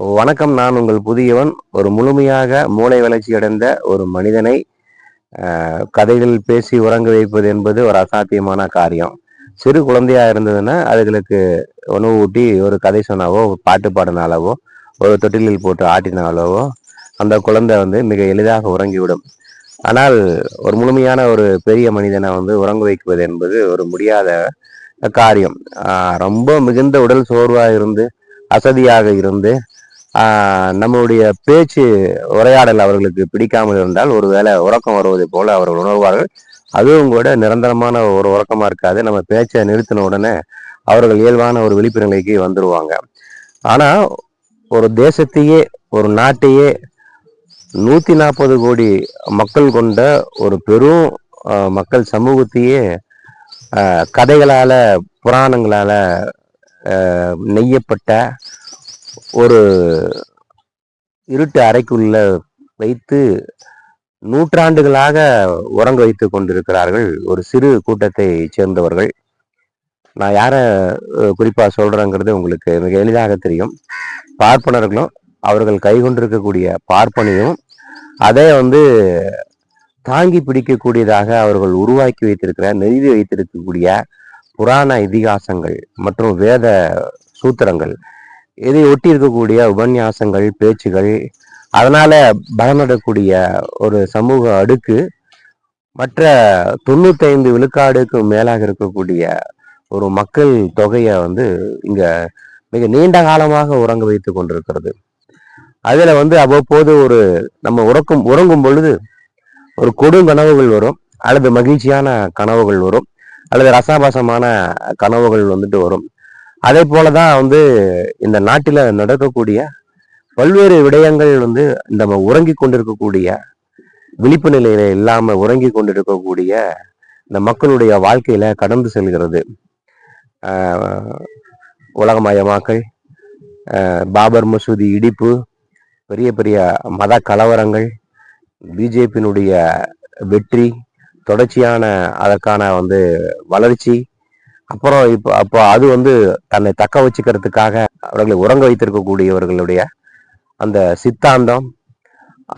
வணக்கம் நான் உங்கள் புதியவன். ஒரு முழுமையாக மூளை வளர்ச்சி அடைந்த ஒரு மனிதனை கதைகள் பேசி உறங்க வைப்பது என்பது ஒரு அசாத்தியமான காரியம். சிறு குழந்தையா இருந்ததுன்னா அதுகளுக்கு உணவு ஊட்டி ஒரு கதை சொன்னாவோ பாட்டு பாடினாலவோ ஒரு தொட்டிலில் போட்டு ஆட்டினாலவோ அந்த குழந்தை வந்து மிக எளிதாக உறங்கிவிடும். ஆனால் ஒரு முழுமையான ஒரு பெரிய மனிதனை வந்து உறங்க வைப்பது என்பது ஒரு முடியாத காரியம். ரொம்ப மிகுந்த உடல் சோர்வாக இருந்து அசதியாக இருந்து நம்மளுடைய பேச்சு உரையாடல் அவர்களுக்கு பிடிக்காமல் இருந்தால் ஒருவேளை உறக்கம் வருவதை போல அவர்கள் உணர்வார்கள். அதுவும் கூட நிரந்தரமான ஒரு உறக்கமாக இருக்காது. நம்ம பேச்சை நிறுத்தின உடனே அவர்கள் இயல்பான ஒரு விழிப்பு நிலைக்கு வந்துருவாங்க. ஆனால் ஒரு தேசத்தையே ஒரு நாட்டையே நூற்றி நாற்பது கோடி மக்கள் கொண்ட ஒரு பெரும் மக்கள் சமூகத்தையே கதைகளால் புராணங்களால் நெய்யப்பட்ட ஒரு இருட்டு அறைக்குள்ள வைத்து நூற்றாண்டுகளாக உறங்க வைத்துக் கொண்டிருக்கிறார்கள் ஒரு சிறு கூட்டத்தை சேர்ந்தவர்கள். நான் யாரை குறிப்பாக சொல்கிறேங்கிறது உங்களுக்கு மிக எளிதாக தெரியும். பார்ப்பனர்களும் அவர்கள் கைகொண்டிருக்கக்கூடிய பார்ப்பனையும் அதை வந்து தாங்கி பிடிக்கக்கூடியதாக அவர்கள் உருவாக்கி வைத்திருக்கிற நெய்தி வைத்திருக்கக்கூடிய புராண இதிகாசங்கள் மற்றும் வேத சூத்திரங்கள். இதை ஒட்டி இருக்கக்கூடிய உபன்யாசங்கள் பேச்சுகள் அதனால பலனடக்கூடிய ஒரு சமூக அடுக்கு மற்ற தொண்ணூத்தைந்து விழுக்காடுக்கு மேலாக இருக்கக்கூடிய ஒரு மக்கள் தொகையை வந்து இங்க மிக நீண்ட காலமாக உறங்க வைத்து கொண்டிருக்கிறது. அதுல வந்து அவ்வப்போது ஒரு நம்ம உறக்கும் உறங்கும் பொழுது ஒரு கொடுங்கனவுகள் வரும் அல்லது மகிழ்ச்சியான கனவுகள் வரும் அல்லது ரசாபாசமான கனவுகள் வந்துட்டு வரும். அதே போல தான் வந்து இந்த நாட்டில் நடக்கக்கூடிய பல்வேறு விடயங்கள் வந்து நம்ம உறங்கி கொண்டிருக்கக்கூடிய விழிப்பு நிலையில இல்லாமல் உறங்கி கொண்டிருக்கக்கூடிய இந்த மக்களுடைய வாழ்க்கையில கடந்து செல்கிறது. உலகமயமாக்கல் பாபர் மசூதி இடிப்பு பெரிய பெரிய மத கலவரங்கள் பிஜேபியினுடைய வெற்றி தொடர்ச்சியான அதற்கான வந்து வளர்ச்சி அப்புறம் இப்போ அப்போ அது வந்து தன்னை தக்க வச்சுக்கிறதுக்காக அவர்களை உறங்க வைத்திருக்கக்கூடியவர்களுடைய அந்த சித்தாந்தம்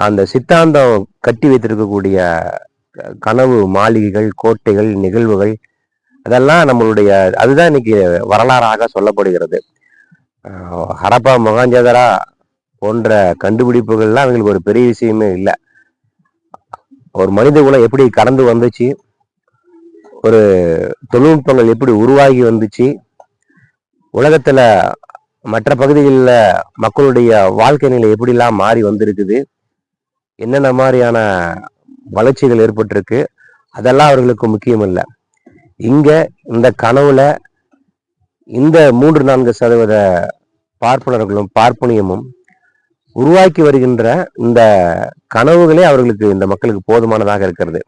அந்த சித்தாந்தம் கட்டி வைத்திருக்கக்கூடிய கனவு மாளிகைகள் கோட்டைகள் நிகழ்வுகள் அதெல்லாம் நம்மளுடைய அதுதான் இன்னைக்கு வரலாறாக சொல்லப்படுகிறது. ஹரப்பா மொகாஞ்சதரா போன்ற கண்டுபிடிப்புகள்லாம் அவங்களுக்கு ஒரு பெரிய விஷயமே இல்லை. ஒரு மனித குலம் எப்படி கடந்து வந்துச்சு? ஒரு தொழில்நுட்பங்கள் எப்படி உருவாகி வந்துச்சு? உலகத்துல மற்ற பகுதிகளில் மக்களுடைய வாழ்க்கை நிலை எப்படிலாம் மாறி வந்திருக்குது? என்னென்ன மாதிரியான வளர்ச்சிகள் ஏற்பட்டிருக்கு? அதெல்லாம் அவர்களுக்கு முக்கியம் இல்லை. இங்க இந்த கனவுல இந்த மூன்று நான்கு சதவீத பார்ப்பனர்களும் பார்ப்பனியமும் உருவாக்கி வருகின்ற இந்த கனவுகளே அவர்களுக்கு இந்த மக்களுக்கு போதுமானதாக இருக்கிறது.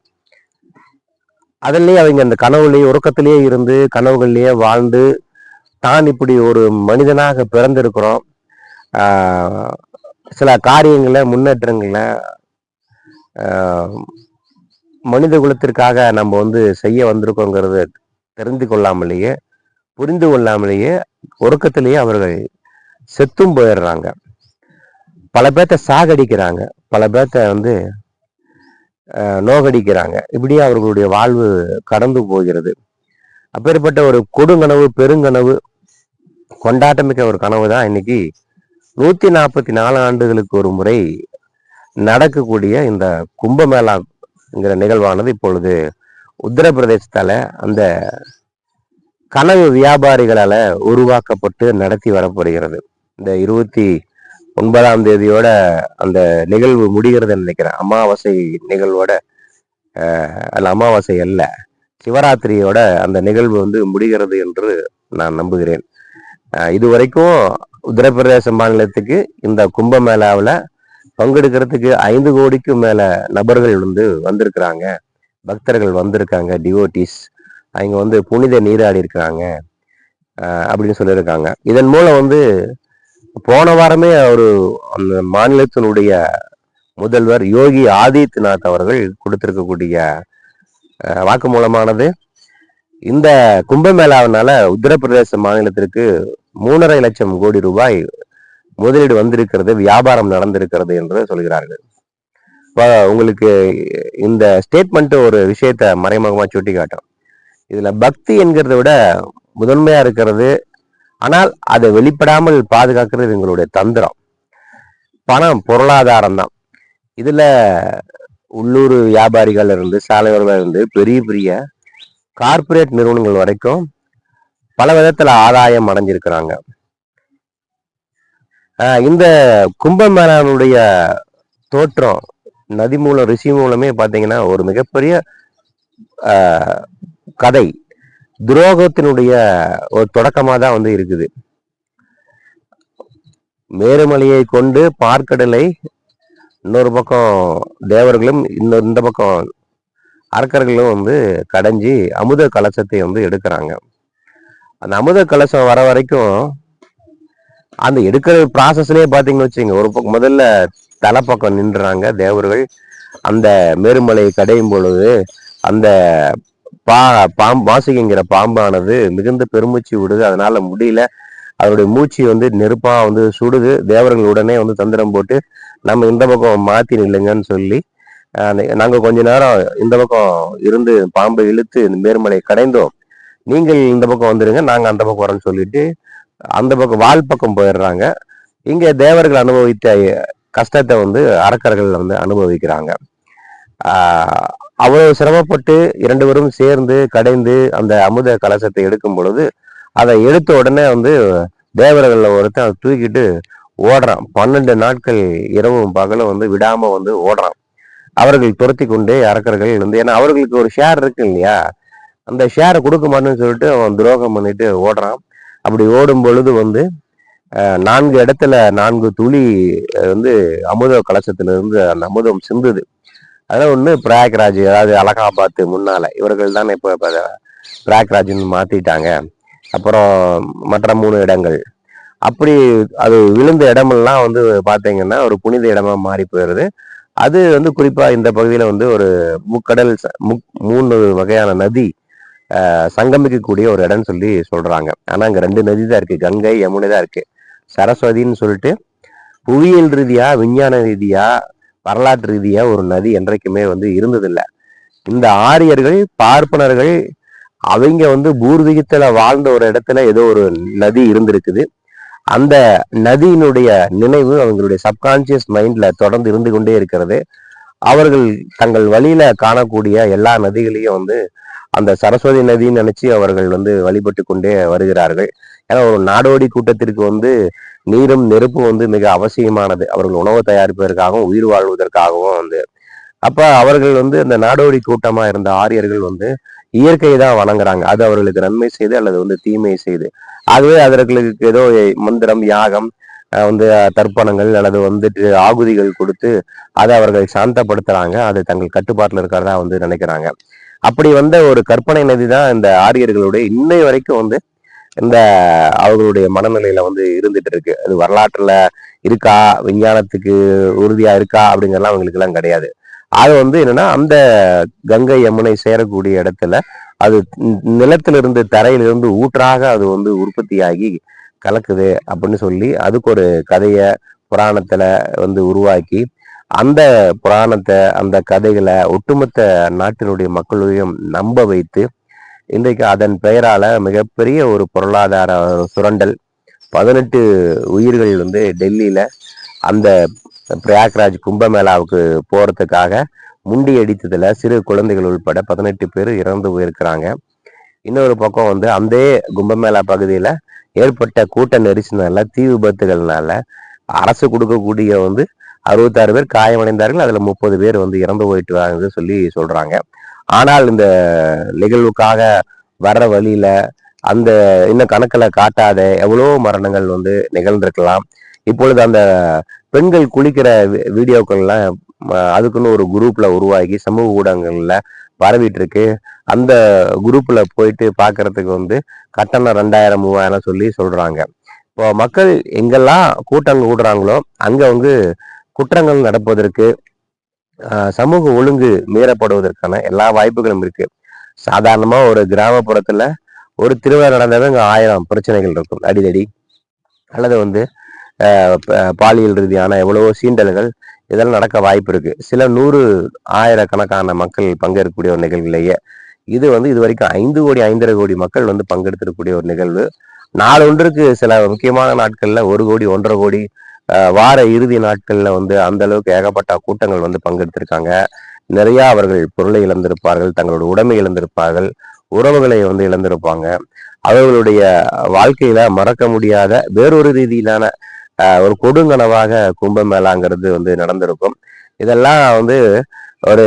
அதுலேயே அவங்க அந்த கனவுலேயே உறக்கத்திலேயே இருந்து கனவுகள்லேயே வாழ்ந்து தான் இப்படி ஒரு மனிதனாக பிறந்திருக்கிறோம். சில காரியங்களை முன்னேற்றங்களை மனித குலத்திற்காக நம்ம வந்து செய்ய வந்திருக்கோங்கிறத தெரிந்து கொள்ளாமலேயே புரிந்து கொள்ளாமலேயே உறக்கத்திலேயே அவர்கள் செத்தும் போயிடுறாங்க. பல பேர்த்த சாகடிக்கிறாங்க. பல பேர்த்த வந்து நோகடிக்கிறாங்க. இப்படியே அவர்களுடைய வாழ்வு கடந்து போகிறது. அப்பேற்பட்ட ஒரு கொடுங்கனவு பெருங்கனவு கொண்டாட்டமிக்க ஒரு கனவு தான் இன்னைக்கு நூத்தி நாற்பத்தி நாலு ஆண்டுகளுக்கு ஒரு முறை நடக்கக்கூடிய இந்த கும்பமேளாங்கிற நிகழ்வானது இப்பொழுது உத்தரப்பிரதேசத்தால அந்த கனவு வியாபாரிகளால உருவாக்கப்பட்டு நடத்தி வரப்படுகிறது. இந்த இருபத்தி ஒன்பதாம் தேதியோட அந்த நிகழ்வு முடிகிறது நினைக்கிறேன். அமாவாசை நிகழ்வோட அல்ல அமாவாசை அல்ல சிவராத்திரியோட அந்த நிகழ்வு வந்து முடிகிறது என்று நான் நம்புகிறேன். இதுவரைக்கும் உத்தரப்பிரதேச மாநிலத்துக்கு இந்த கும்பமேளாவில் பங்கெடுக்கிறதுக்கு ஐந்து கோடிக்கும் மேல நபர்கள் வந்து வந்திருக்கிறாங்க. பக்தர்கள் வந்திருக்காங்க டிவோட்டிஸ் அவங்க வந்து புனித நீராடி இருக்கிறாங்க அப்படின்னு சொல்லியிருக்காங்க. இதன் மூலம் வந்து போன வாரமே ஒரு அந்த மாநிலத்தினுடைய முதல்வர் யோகி ஆதித்யநாத் அவர்கள் கொடுத்திருக்கக்கூடிய வாக்குமூலமானது. இந்த கும்பமேளாவினால உத்தரப்பிரதேச மாநிலத்திற்கு மூணரை லட்சம் கோடி ரூபாய் முதலீடு வந்திருக்கிறது வியாபாரம் நடந்திருக்கிறது என்று சொல்கிறார்கள். இப்போ உங்களுக்கு இந்த ஸ்டேட்மெண்ட் ஒரு விஷயத்த மறைமுகமாக சுட்டி காட்டும் இதுல பக்தி என்கிறத விட முதன்மையா இருக்கிறது ஆனால் அதை வெளிப்படாமல் பாதுகாக்கிறது எங்களுடைய தந்திரம். பணம் பொருளாதாரம் தான் இதுல உள்ளூர் வியாபாரிகள் இருந்து சாலையோர்கள் இருந்து பெரிய பெரிய கார்ப்பரேட் நிறுவனங்கள் வரைக்கும் பல விதத்துல ஆதாயம் அடைஞ்சிருக்கிறாங்க. இந்த கும்பமேளானுடைய தோற்றம் நதி மூலம் ரிஷி மூலமே பார்த்தீங்கன்னா ஒரு மிகப்பெரிய கதை. துரோகத்தினுடைய ஒரு தொடக்கமாக தான் வந்து இருக்குது. மேருமலையை கொண்டு பார்க்கடலை இன்னொரு பக்கம் தேவர்களும் இன்னொரு இந்த பக்கம் அரக்கர்களும் வந்து கடைஞ்சி அமுத கலசத்தை வந்து எடுக்கிறாங்க. அந்த அமுத கலசம் வர வரைக்கும் அந்த எடுக்கிற ப்ராசஸ்லேயே பார்த்தீங்கன்னு வச்சுங்க ஒரு பக்கம் முதல்ல தலைப்பக்கம் நின்றுறாங்க தேவர்கள். அந்த மேருமலையை கடையும் பொழுது அந்த பா பாம் வாசுகிங்கிற பாம்பானது மிகுந்த பெருமூச்சு விடுது. அதனால முடியல. அதனுடைய மூச்சு வந்து நெருப்பா வந்து சுடுது. தேவர்கள் உடனே வந்து தந்திரம் போட்டு நம்ம இந்த பக்கம் மாத்தி நில்லுங்கன்னு சொல்லி நாங்க கொஞ்ச நேரம் இந்த பக்கம் இருந்து பாம்பை இழுத்து இந்த மேருமலையை கடைந்தோம். நீங்கள் இந்த பக்கம் வந்துருங்க நாங்க அந்த பக்கம் வரோம்னு சொல்லிட்டு அந்த பக்கம் வால் பக்கம் போயிடுறாங்க. இங்க தேவர்கள் அனுபவித்த கஷ்டத்தை வந்து அரக்கர்கள் வந்து அனுபவிக்கிறாங்க. அவ்வளவு சிரமப்பட்டு இரண்டு பேரும் சேர்ந்து கடைந்து அந்த அமுத கலசத்தை எடுக்கும் பொழுது அதை எடுத்த உடனே வந்து தேவர்கள்ல ஒருத்தன் அதை தூக்கிட்டு ஓடுறான். பன்னெண்டு நாட்கள் இரவும் பகலும் வந்து விடாம வந்து ஓடுறான். அவர்கள் துரத்தி கொண்டே அரக்கர்கள் வந்து ஏன்னா அவர்களுக்கு ஒரு ஷேர் இருக்கு இல்லையா? அந்த ஷேரை கொடுக்க மாட்டேன்னு சொல்லிட்டு அவன் துரோகம் பண்ணிட்டு ஓடுறான். அப்படி ஓடும் பொழுது வந்து அஹ், நான்கு இடத்துல நான்கு துளி வந்து அமுத கலசத்துல இருந்து அந்த அமுதம் சிந்துது. அதெல்லாம் ஒன்று பிரயாக்ராஜ் அதாவது அலகாபாத் முன்னால். இவர்கள் தான் இப்போ இப்போ பிரயாக்ராஜ்னு மாற்றிட்டாங்க அப்புறம் மற்ற மூணு இடங்கள். அப்படி அது விழுந்த இடமெல்லாம் வந்து பார்த்தீங்கன்னா ஒரு புனித இடமா மாறி போயிருது. அது வந்து குறிப்பாக இந்த பகுதியில் வந்து ஒரு முக்கடல் ச- முக் மூணு வகையான நதி சங்கமிக்கக்கூடிய ஒரு இடம்னு சொல்லி சொல்கிறாங்க ஆனால் அங்கே ரெண்டு நதி தான் இருக்குது கங்கை யமுனை தான் இருக்குது சரஸ்வதின்னு சொல்லிட்டு புவியியல் ரீதியாக விஞ்ஞான ரீதியாக வரலாற்று ரீதியா ஒரு நதி என்றைக்குமே வந்து இருந்ததில்லை. இந்த ஆரியர்கள் பார்ப்பனர்கள் அவங்க வந்து பூர்வீகத்துல வாழ்ந்த ஒரு இடத்துல ஏதோ ஒரு நதி இருந்திருக்குது. அந்த நதியினுடைய நினைவு அவங்களுடைய சப்கான்சியஸ் மைண்ட்ல தொடர்ந்து இருந்து கொண்டே இருக்கிறது. அவர்கள் தங்கள் வழியில காணக்கூடிய எல்லா நதிகளையும் வந்து அந்த சரஸ்வதி நதின்னு நினைச்சு அவர்கள் வந்து வழிபட்டு கொண்டே வருகிறார்கள். ஏன்னா ஒரு நாடோடி கூட்டத்திற்கு வந்து நீரும் நெருப்பும் வந்து மிக அவசியமானது. அவர்கள் உணவு தயாரிப்பதற்காகவும் உயிர் வாழ்வதற்காகவும் வந்து. அப்ப அவர்கள் வந்து அந்த நாடோடி கூட்டமா இருந்த ஆரியர்கள் வந்து இயற்கையை தான் வணங்குறாங்க. அது அவர்களுக்கு நன்மை செய்து அல்லது வந்து தீமை செய்து. ஆகவே அதற்கு ஏதோ மந்திரம் யாகம் வந்து தர்ப்பணங்கள் அல்லது வந்துட்டு ஆகுதிகள் கொடுத்து அதை அவர்கள் சாந்தப்படுத்துறாங்க. அது தங்கள் கட்டுப்பாட்டில் இருக்கிறதா வந்து நினைக்கிறாங்க. அப்படி வந்த ஒரு கற்பனை நதி தான் இந்த ஆரியர்களுடைய இன்னை வரைக்கும் வந்து இந்த அவர்களுடைய மனநிலையில வந்து இருந்துட்டு இருக்கு. அது வரலாற்றுல இருக்கா? விஞ்ஞானத்துக்கு உறுதியா இருக்கா? அப்படிங்கறலாம் அவங்களுக்கு எல்லாம் கிடையாது. அது வந்து என்னன்னா அந்த கங்கை யமுனை சேரக்கூடிய இடத்துல அது நிலத்திலிருந்து தரையிலிருந்து ஊற்றாக அது வந்து உற்பத்தியாகி கலக்குது அப்படின்னு சொல்லி அதுக்கு ஒரு கதைய புராணத்துல வந்து உருவாக்கி அந்த புராணத்தை அந்த கதைகளை ஒட்டுமொத்த நாட்டினுடைய மக்களையும் நம்ப வைத்து இன்றைக்கு அதன் பெயரால மிகப்பெரிய ஒரு பொருளாதார சுரண்டல். பதினெட்டு உயிர்கள் வந்து டெல்லியில அந்த பிரயாக்ராஜ் கும்பமேளாவுக்கு போறதுக்காக முண்டி அடித்ததுல சிறு குழந்தைகள் உள்பட பதினெட்டு பேர் இறந்து போயிருக்கிறாங்க. இன்னொரு பக்கம் வந்து அந்த கும்பமேளா பகுதியில ஏற்பட்ட கூட்ட நெரிசல்னால தீ விபத்துகள்னால அரசு கொடுக்கக்கூடிய வந்து அறுபத்தாறு பேர் காயமடைந்தார்கள். அதுல முப்பது பேர் வந்து இறந்து போயிட்டு வராங்கன்னு சொல்லி சொல்றாங்க. ஆனால் இந்த நிகழ்வுக்காக வர்ற வழியில அந்த இன்னும் கணக்கில் காட்டாத எவ்வளோ மரணங்கள் வந்து நிகழ்ந்திருக்கலாம். இப்பொழுது அந்த பெண்கள் குளிக்கிற வி- வீடியோக்கள்லாம் அதுக்குன்னு ஒரு குரூப்பில் உருவாகி சமூக ஊடகங்களில் பரவிட்டு இருக்கு அந்த குரூப்பில் போயிட்டு பார்க்கறதுக்கு வந்து கட்டணம் ரெண்டாயிரம் மூவாயிரம் சொல்லி சொல்கிறாங்க இப்போ மக்கள் எங்கெல்லாம் கூட்டம் கூடுறாங்களோ அங்கே வந்து குற்றங்கள் நடப்பதற்கு சமூக ஒழுங்கு மீறப்படுவதற்கான எல்லா வாய்ப்புகளும் இருக்கு. சாதாரணமா ஒரு கிராமப்புறத்துல ஒரு திருவிழா நடந்தாவே அங்க ஆயிரம் பிரச்சனைகள் இருக்கும். அடிதடி. அல்லது வந்து ப- பாலியல் ரீதியான எவ்வளவோ சீண்டல்கள் இதெல்லாம் நடக்க வாய்ப்பு இருக்கு. சில நூறு ஆயிரக்கணக்கான மக்கள் பங்கேற்கக்கூடிய ஒரு நிகழ்விலேயே இது வந்து இது வரைக்கும் ஐந்து கோடி ஐந்தரை கோடி மக்கள் வந்து பங்கெடுத்திருக்கக்கூடிய ஒரு நிகழ்வு. நாளொன்றுக்கு சில முக்கியமான நாட்கள்ல ஒரு கோடி ஒன்றரை கோடி வார இறுதி நாட்களில் வந்து அந்த அளவுக்கு ஏகப்பட்ட கூட்டங்கள் வந்து பங்கெடுத்திருக்காங்க. நிறைய அவர்கள் பொருளை இழந்திருப்பார்கள் தங்களோட உடமை இழந்திருப்பார்கள் உறவுகளை வந்து இழந்திருப்பாங்க. அவர்களுடைய வாழ்க்கையில மறக்க முடியாத வேறொரு ரீதியிலான ஒரு கொடுங்கனவாக கும்பமேளாங்கிறது வந்து நடந்திருக்கும். இதெல்லாம் வந்து ஒரு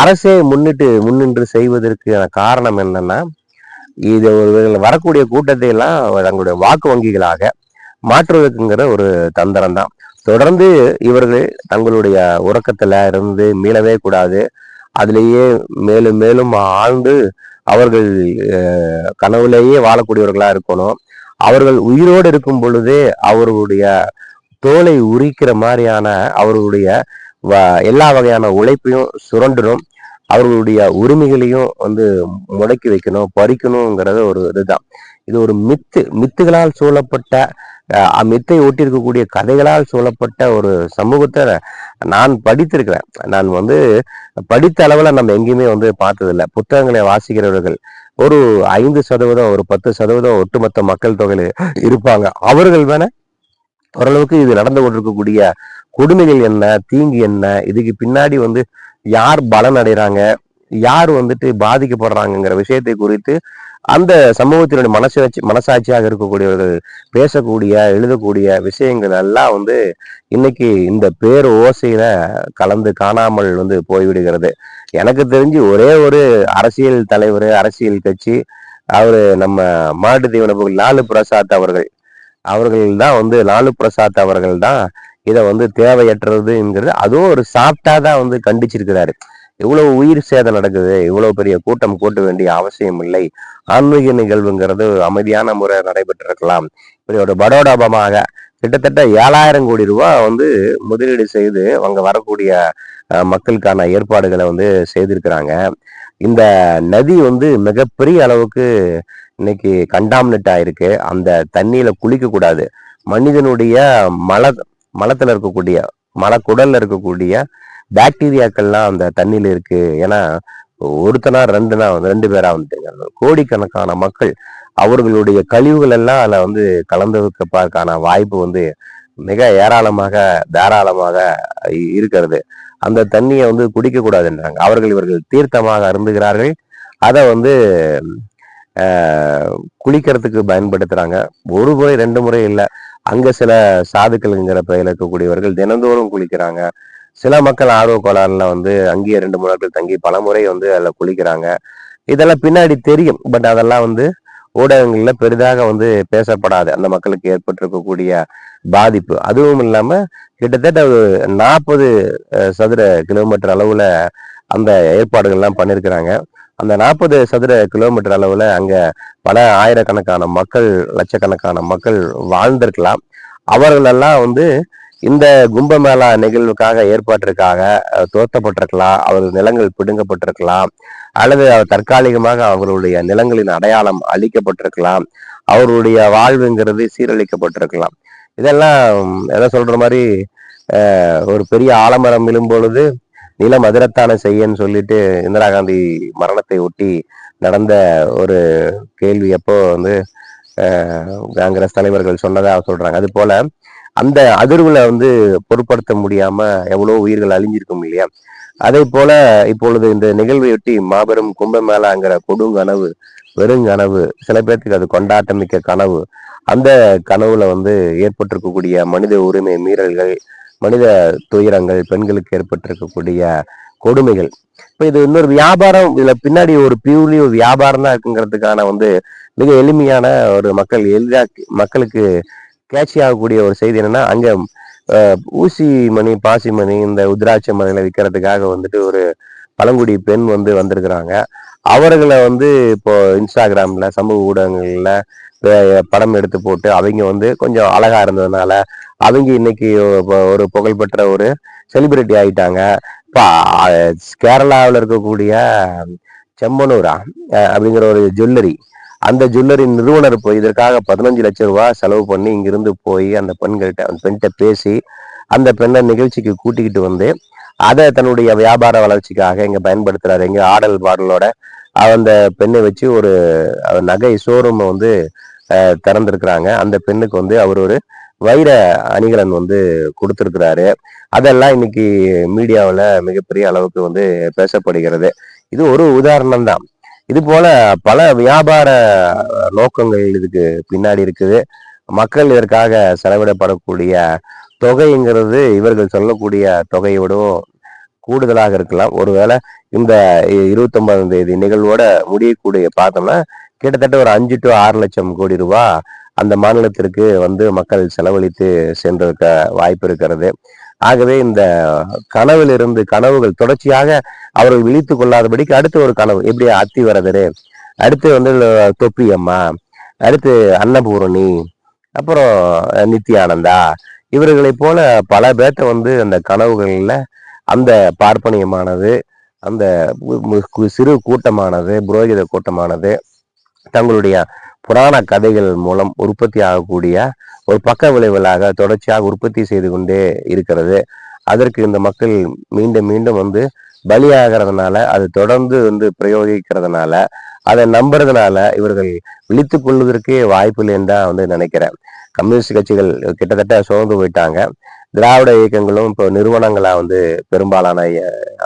அரசே முன்னிட்டு முன்னின்று செய்வதற்கான காரணம் என்னன்னா இது ஒரு வரக்கூடிய கூட்டத்தை எல்லாம் தங்களுடைய வாக்கு வங்கிகளாக மாற்றுவதற்குங்கிற ஒரு தந்திரம் தான் தொடர்ந்து இவர்கள் தங்களுடைய உறக்கத்துல இருந்து மீளவே கூடாது. அதுலேயே மேலும் மேலும் ஆழ்ந்து அவர்கள் கனவுலேயே வாழக்கூடியவர்களா இருக்கணும். அவர்கள் உயிரோடு இருக்கும் பொழுதே அவர்களுடைய தோலை உரிக்கிற மாதிரியான அவர்களுடைய வ- எல்லா வகையான உழைப்பையும் சுரண்டணும். அவர்களுடைய உரிமைகளையும் வந்து முடக்கி வைக்கணும் பறிக்கணுங்கிறது ஒரு இதுதான். இது ஒரு மித்து மித்துகளால் சூழப்பட்ட அம்மித்தை ஒட்டி இருக்கக்கூடிய கதைகளால் சூழப்பட்ட ஒரு சமூகத்தை நான் படித்திருக்கிறேன். நான் வந்து படித்த அளவுல நம்ம எங்கேயுமே வந்து பார்த்ததில்ல. புத்தகங்களை வாசிக்கிறவர்கள் ஒரு ஐந்து சதவீதம் ஒரு பத்து சதவீதம் ஒட்டுமொத்த மக்கள் தொகையில் இருப்பாங்க. அவர்கள் வேணா ஓரளவுக்கு இது நடந்து கொண்டிருக்கக்கூடிய கொடுமைகள் என்ன தீங்கு என்ன இதுக்கு பின்னாடி வந்து யார் பலன் அடைகிறாங்க யார் வந்துட்டு பாதிக்கப்படுறாங்கங்கிற விஷயத்தை குறித்து அந்த சமூகத்தினுடைய மனசாட்சி மனசாட்சியாக இருக்கக்கூடியவர்கள் பேசக்கூடிய எழுதக்கூடிய விஷயங்கள் எல்லாம் வந்து இன்னைக்கு இந்த பேர் ஓசையில கலந்து காணாமல் வந்து போய்விடுகிறது. எனக்கு தெரிஞ்சு ஒரே ஒரு அரசியல் தலைவர் அரசியல் கட்சி அவரு நம்ம மாட்டு தீவனப்புகள் லாலு பிரசாத் அவர்கள். அவர்கள் தான் வந்து லாலு பிரசாத் அவர்கள் தான் இதை வந்து தேவையற்றதுங்கிறது அதுவும் ஒரு சாப்பிட்டா தான் வந்து கண்டிச்சிருக்கிறாரு. இவ்வளவு உயிர் சேதம் நடக்குது இவ்வளவு பெரிய கூட்டம் கூட்ட வேண்டிய அவசியம் இல்லை. ஆன்மீக நிகழ்வுங்கிறது அமைதியான முறை நடைபெற்றிருக்கலாம். இப்படி ஒரு படோடாபமாக கிட்டத்தட்ட ஏழாயிரம் கோடி ரூபாய் வந்து முதலீடு செய்து அங்க வரக்கூடிய மக்களுக்கான ஏற்பாடுகளை வந்து செய்திருக்கிறாங்க. இந்த நதி வந்து மிகப்பெரிய அளவுக்கு இன்னைக்கு கண்டாமினட் ஆயிருக்கு. அந்த தண்ணியில குளிக்க கூடாது. மனிதனுடைய மல மலத்துல இருக்கக்கூடிய மலக்குடல்ல இருக்கக்கூடிய பாக்டீரியாக்கள்லாம் அந்த தண்ணியில இருக்கு. ஏன்னா ஒருத்தனா ரெண்டுனா வந்து ரெண்டு பேரா வந்துட்டு கோடிக்கணக்கான மக்கள் அவர்களுடைய கழிவுகள் எல்லாம் அதுல வந்து கலந்து வாய்ப்பு வந்து மிக ஏராளமாக தாராளமாக இருக்கிறது. அந்த தண்ணியை வந்து குடிக்கக்கூடாதுன்றாங்க. அவர்கள் இவர்கள் தீர்த்தமாக அருந்துகிறார்கள். அதை வந்து ஆஹ், குளிக்கிறதுக்கு பயன்படுத்துறாங்க. ஒரு முறை ரெண்டு முறை இல்லை. அங்க சில சாதுக்கள்ங்கிற பெயர் இருக்கக்கூடியவர்கள் தினந்தோறும் குளிக்கிறாங்க. சில மக்கள் ஆர்வ கோளாறுல வந்து அங்கேயே ரெண்டு மூணு நாட்கள் தங்கி பல முறை வந்து அதுல குளிக்கிறாங்க. இதெல்லாம் பின்னாடி தெரியும். பட் அதெல்லாம் வந்து ஊடகங்கள்ல பெரிதாக வந்து பேசப்படாது. அந்த மக்களுக்கு ஏற்பட்டிருக்கக்கூடிய பாதிப்பு. அதுவும் இல்லாம கிட்டத்தட்ட ஒரு நாற்பது சதுர கிலோமீட்டர் அளவுல அந்த ஏற்பாடுகள்லாம் பண்ணியிருக்கிறாங்க அந்த நாற்பது சதுர கிலோமீட்டர் அளவுல அங்க பல ஆயிரக்கணக்கான மக்கள் லட்சக்கணக்கான மக்கள் வாழ்ந்திருக்கலாம். அவர்களெல்லாம் வந்து இந்த கும்பமேளா நிகழ்வுக்காக ஏற்பாட்டிற்காக துரத்தப்பட்டிருக்கலாம் அவர்கள் நிலங்கள் பிடுங்கப்பட்டிருக்கலாம் அல்லது தற்காலிகமாக அவர்களுடைய நிலங்களின் அடையாளம் அழிக்கப்பட்டிருக்கலாம் அவருடைய வாழ்வுங்கிறது சீரழிக்கப்பட்டிருக்கலாம். இதெல்லாம் எதை சொல்ற மாதிரி ஒரு பெரிய ஆலமரம் விழும் பொழுது நிலம் அதிரத்தான செய்யன்னு சொல்லிட்டு இந்திரா காந்தி மரணத்தை ஒட்டி நடந்த ஒரு கேள்வி எப்போ வந்து காங்கிரஸ் தலைவர்கள் சொன்னதா சொல்றாங்க. அது போல அந்த அதிர்வுல வந்து பொருட்படுத்த முடியாம எவ்வளவு உயிர்கள் அழிஞ்சிருக்கும் இல்லையா? அதே போல இப்பொழுது இந்த நிகழ்வையொட்டி மாபெரும் கும்பமேளாங்கிற கொடுங்கனவு வெறுங்கனவு சில பேர்த்துக்கு அது கொண்டாட்டமிக்க கனவு. அந்த கனவுல வந்து ஏற்பட்டிருக்கக்கூடிய மனித உரிமை மீறல்கள் மனித துயரங்கள் பெண்களுக்கு ஏற்பட்டிருக்கக்கூடிய கொடுமைகள். இப்ப இது இன்னொரு வியாபாரம் இதுல பின்னாடி ஒரு பியூர்லி ஒரு வியாபாரம் தான் இருக்குங்கிறதுக்கான வந்து மிக எளிமையான ஒரு மக்கள் எளிதா மக்களுக்கு கேட்சி ஆகக்கூடிய ஒரு செய்தி என்னன்னா அங்கே ஊசி மணி பாசி மணி இந்த உத்ராட்ச மணிகளை விற்கிறதுக்காக வந்துட்டு ஒரு பழங்குடி பெண் வந்து வந்திருக்கிறாங்க. அவர்களை வந்து இப்போ இன்ஸ்டாகிராம்ல சமூக ஊடகங்கள்ல படம் எடுத்து போட்டு அவங்க வந்து கொஞ்சம் அழகா இருந்ததுனால அவங்க இன்னைக்கு ஒரு புகழ்பெற்ற ஒரு செலிபிரிட்டி ஆயிட்டாங்க. இப்போ கேரளாவில் இருக்கக்கூடிய செம்பனூரா அப்படிங்கிற ஒரு ஜுவல்லரி அந்த ஜுவல்லரி நிறுவனர் போய் இதற்காக பதினஞ்சு லட்சம் ரூபாய் செலவு பண்ணி இங்கிருந்து போய் அந்த பெண்கள்கிட்ட அந்த பெண்கிட்ட பேசி அந்த பெண்ணை நிகழ்ச்சிக்கு கூட்டிக்கிட்டு வந்து அதை தன்னுடைய வியாபார வளர்ச்சிக்காக இங்கே பயன்படுத்துறாரு. எங்கே ஆடல் பாடலோட அந்த பெண்ணை வச்சு ஒரு நகை ஷோரூம் வந்து திறந்திருக்கிறாங்க. அந்த பெண்ணுக்கு வந்து அவர் ஒரு வைர அணிகலன் வந்து கொடுத்துருக்கிறாரு. அதெல்லாம் இன்னைக்கு மீடியாவில் மிகப்பெரிய அளவுக்கு வந்து பேசப்படுகிறது. இது ஒரு உதாரணம் தான் இது போல பல வியாபார நோக்கங்கள் இதுக்கு பின்னாடி இருக்குது. மக்கள் இதற்காக செலவிடப்படக்கூடிய தொகைங்கிறது இவர்கள் சொல்லக்கூடிய தொகையோடும் கூடுதலாக இருக்கலாம். ஒருவேளை இந்த இருபத்தொன்பதாம் தேதி நிகழ்வோட முடியக்கூடிய பார்த்தோம்னா கிட்டத்தட்ட ஒரு அஞ்சு டு ஆறு லட்சம் கோடி ரூபாய் அந்த மாநிலத்திற்கு வந்து மக்கள் செலவழித்து சென்றிருக்க வாய்ப்பு இருக்கிறது. ஆகவே இந்த கனவிலிருந்து கனவுகள் தொடர்ச்சியாக அவர்கள் விழித்து கொள்ளாதபடிக்கு அடுத்து ஒரு கனவு. எப்படி அத்தி வரதரு? அடுத்து வந்து தொப்பி அம்மா அடுத்து அன்னபூரணி அப்புறம் நித்யானந்தா. இவர்களை போல பல பேர்த்த வந்து அந்த கனவுகளில் அந்த பார்ப்பனியமானது அந்த சிறு கூட்டமானது புரோகித கூட்டமானது தங்களுடைய புராண கதைகள் மூலம் உற்பத்தி ஆகக்கூடிய ஒரு பக்க விளைவுகளாக தொடர்ச்சியாக உற்பத்தி செய்து கொண்டே இருக்கிறது. அதற்கு இந்த மக்கள் மீண்டும் மீண்டும் வந்து பலியாகிறதுனால அது தொடர்ந்து வந்து பிரயோகிக்கிறதுனால அதை நம்புறதுனால இவர்கள் விழித்து கொள்வதற்கே வாய்ப்பு இல்லைன்னு தான் வந்து நினைக்கிறேன். கம்யூனிஸ்ட் கட்சிகள் கிட்டத்தட்ட சோர்ந்து போயிட்டாங்க. திராவிட இயக்கங்களும் இப்போ நிறுவனங்களா வந்து பெரும்பாலான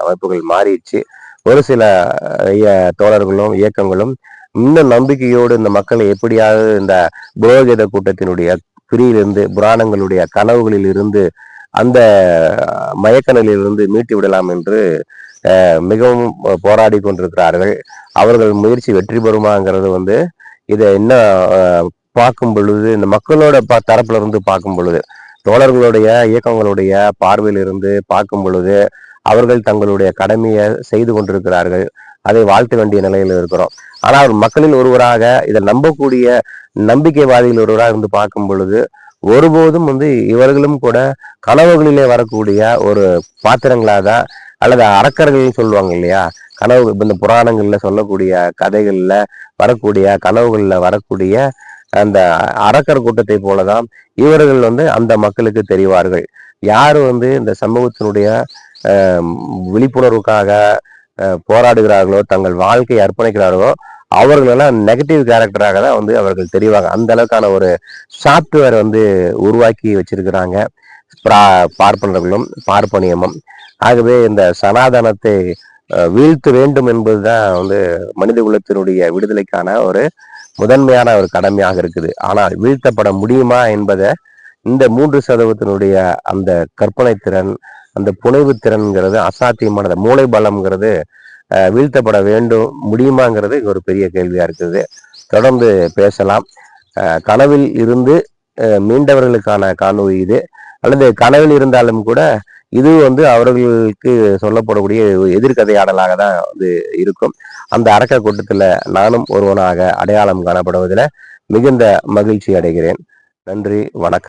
அமைப்புகள் மாறிடுச்சு. ஒரு சில தோழர்களும் இயக்கங்களும் இன்னும் நம்பிக்கையோடு இந்த மக்களை எப்படியாவது இந்த புரோகித கூட்டத்தினுடைய பிரியிலிருந்து புராணங்களுடைய கனவுகளில் இருந்து அந்த மயக்கநிலையிலிருந்து மீட்டு விடலாம் என்று மிகவும் போராடி கொண்டிருக்கிறார்கள். அவர்கள் முயற்சி வெற்றி பெறுமாங்கிறது வந்து இதை என்ன பார்க்கும் பொழுது இந்த மக்களோட தரப்புல இருந்து பார்க்கும் பொழுது தோழர்களுடைய இயக்கங்களுடைய பார்வையிலிருந்து பார்க்கும் பொழுது அவர்கள் தங்களுடைய கடமையை செய்து கொண்டிருக்கிறார்கள். அதை வாழ்த்த வேண்டிய நிலையில் இருக்கிறோம். ஆனால் மக்களில் ஒருவராக இதை நம்பக்கூடிய நம்பிக்கைவாதிகள் ஒருவராக இருந்து பார்க்கும் பொழுது ஒருபோதும் வந்து இவர்களும் கூட கனவுகளிலே வரக்கூடிய ஒரு பாத்திரங்களாக தான் அல்லது அரக்கர்கள் சொல்லுவாங்க இல்லையா? கனவு இந்த புராணங்களில் சொல்லக்கூடிய கதைகளில் வரக்கூடிய கனவுகளில் வரக்கூடிய அந்த அரக்கர் கூட்டத்தை போலதான் இவர்கள் வந்து அந்த மக்களுக்கு தெரிவார்கள். யார் வந்து இந்த சமூகத்தினுடைய விழிப்புணர்வுக்காக போராடுகிறார்களோ தங்கள் வாழ்க்கையை அர்ப்பணிக்கிறார்களோ அவர்களெல்லாம் நெகட்டிவ் கேரக்டராக தான் வந்து அவர்கள் தெரிவாங்க. அந்த அளவுக்கான ஒரு சாப்ட்வேர் வந்து உருவாக்கி வச்சிருக்கிறாங்க. பார்ப்பனர்களும் பார்ப்பனியமும். ஆகவே இந்த சனாதனத்தை வீழ்த்த வேண்டும் என்பதுதான் வந்து மனித குலத்தினுடைய விடுதலைக்கான ஒரு முதன்மையான ஒரு கடமையாக இருக்குது. ஆனால் வீழ்த்தப்பட முடியுமா என்பதை இந்த மூன்று சதவீதத்தினுடைய அந்த கற்பனை திறன் அந்த புனைவு திறன்கிறது அசாத்தியமானது. மூளை பலம்ங்கிறது வீழ்த்தப்பட வேண்டும் முடியுமாங்கிறது ஒரு பெரிய கேள்வியா இருக்குது. தொடர்ந்து பேசலாம். கனவில் இருந்து மீண்டவர்களுக்கான காணொலி இது. அல்லது கனவில் இருந்தாலும் கூட இது வந்து அவர்களுக்கு சொல்லப்படக்கூடிய எதிர்கதையாடலாக தான் வந்து இருக்கும். அந்த அரக்க கூட்டத்தில் நானும் ஒருவனாக அடையாளம் காணப்படுவதில் மிகுந்த மகிழ்ச்சி அடைகிறேன். நன்றி வணக்கம்.